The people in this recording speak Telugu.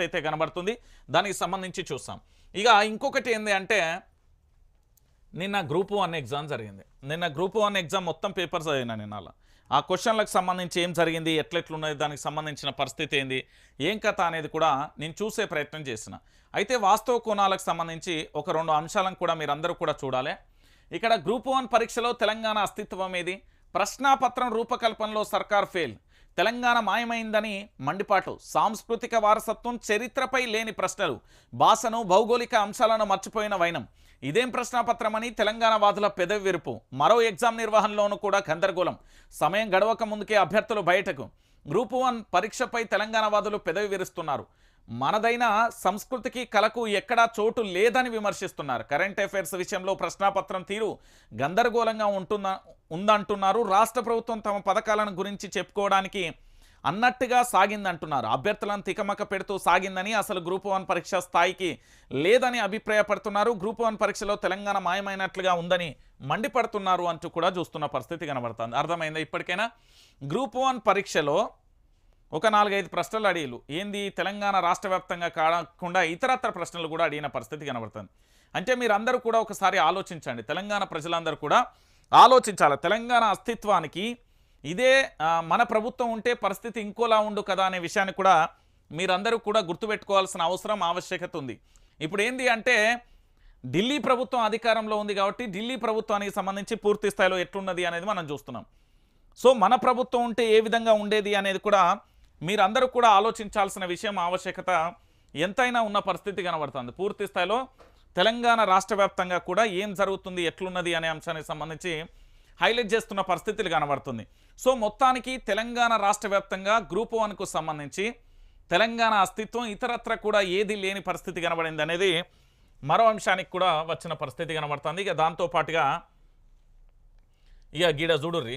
అయితే కనబడుతుంది. దానికి సంబంధించి చూస్తాం. ఇక ఇంకొకటి ఏంది అంటే నిన్న గ్రూప్ వన్ ఎగ్జామ్ జరిగింది. నిన్న గ్రూప్ వన్ ఎగ్జామ్ మొత్తం పేపర్స్ చదివినా నిన్న ఆ క్వశ్చన్లకు సంబంధించి ఏం జరిగింది ఎట్లెట్లున్నది దానికి సంబంధించిన పరిస్థితి ఏంది ఏం కథ అనేది కూడా నేను చూసే ప్రయత్నం చేసిన. అయితే వాస్తవ కోణాలకు సంబంధించి ఒక రెండు అంశాలను కూడా మీరందరూ కూడా చూడాలి. ఇక్కడ గ్రూప్ వన్ పరీక్షలో తెలంగాణ అస్తిత్వం ఏది? ప్రశ్నాపత్రం రూపకల్పనలో సర్కార్ ఫెయిల్. తెలంగాణ మాయమైందని మండిపాటు సాంస్కృతిక వారసత్వం చరిత్రపై లేని ప్రశ్నలు భాషను భౌగోళిక అంశాలను మర్చిపోయిన వైనం. ఇదేం ప్రశ్నాపత్రమని తెలంగాణ వాదుల పెదవి విరుపు మరో ఎగ్జామ్ నిర్వహణలోనూ కూడా గందరగోళం. సమయం గడవక ముందుకే అభ్యర్థులు బయటకు. గ్రూప్ వన్ పరీక్షపై తెలంగాణ వాదులు పెదవి విరుస్తున్నారు మనదైన సంస్కృతికి కళకు ఎక్కడా చోటు లేదని విమర్శిస్తున్నారు. కరెంట్ అఫైర్స్ విషయంలో ప్రశ్నాపత్రం తీరు గందరగోళంగా ఉంటున్న ఉందంటున్నారు. రాష్ట్ర ప్రభుత్వం తమ పథకాలను గురించి చెప్పుకోవడానికి అన్నట్టుగా సాగిందంటున్నారు. అభ్యర్థులను తికమక పెడుతూ సాగిందని అసలు గ్రూప్ వన్ పరీక్ష స్థాయికి లేదని అభిప్రాయపడుతున్నారు. గ్రూప్ వన్ పరీక్షలో తెలంగాణ మాయమైనట్లుగా ఉందని మండిపడుతున్నారు అంటూ కూడా చూస్తున్న పరిస్థితి కనబడుతుంది. అర్థమైందా? ఇప్పటికైనా గ్రూప్ వన్ పరీక్షలో ఒక నాలుగైదు ప్రశ్నలు అడిగిలు. ఏంది? తెలంగాణ రాష్ట్ర వ్యాప్తంగా కాకుండా ఇతరత్ర ప్రశ్నలు కూడా అడిగిన పరిస్థితి కనబడుతుంది. అంటే మీరందరూ కూడా ఒకసారి ఆలోచించండి. తెలంగాణ ప్రజలందరూ కూడా ఆలోచించాలి. తెలంగాణ అస్తిత్వానికి ఇదే మన ప్రభుత్వం ఉంటే పరిస్థితి ఇంకోలా ఉండు కదా అనే విషయాన్ని కూడా మీరందరూ కూడా గుర్తుపెట్టుకోవాల్సిన అవసరం ఆవశ్యకత ఉంది. ఇప్పుడు ఏంది అంటే ఢిల్లీ ప్రభుత్వం అధికారంలో ఉంది కాబట్టి ఢిల్లీ ప్రభుత్వానికి సంబంధించి పూర్తి స్థాయిలో ఎట్లున్నది అనేది మనం చూస్తున్నాం. సో మన ప్రభుత్వం ఉంటే ఏ విధంగా ఉండేది అనేది కూడా మీరందరూ కూడా ఆలోచించాల్సిన విషయం ఆవశ్యకత ఎంతైనా ఉన్న పరిస్థితి కనబడుతుంది. పూర్తి స్థాయిలో తెలంగాణ రాష్ట్ర వ్యాప్తంగా కూడా ఏం జరుగుతుంది ఎట్లున్నది అనే అంశానికి సంబంధించి హైలైట్ చేస్తున్న పరిస్థితులు కనబడుతుంది. సో మొత్తానికి తెలంగాణ రాష్ట్ర వ్యాప్తంగా గ్రూప్ వన్కు సంబంధించి తెలంగాణ అస్తిత్వం ఇతరత్ర కూడా ఏది లేని పరిస్థితి కనబడింది అనేది మరో అంశానికి కూడా వచ్చిన పరిస్థితి కనబడుతుంది. ఇక దాంతో పాటుగా ఇక గీడ చూడుర్రి.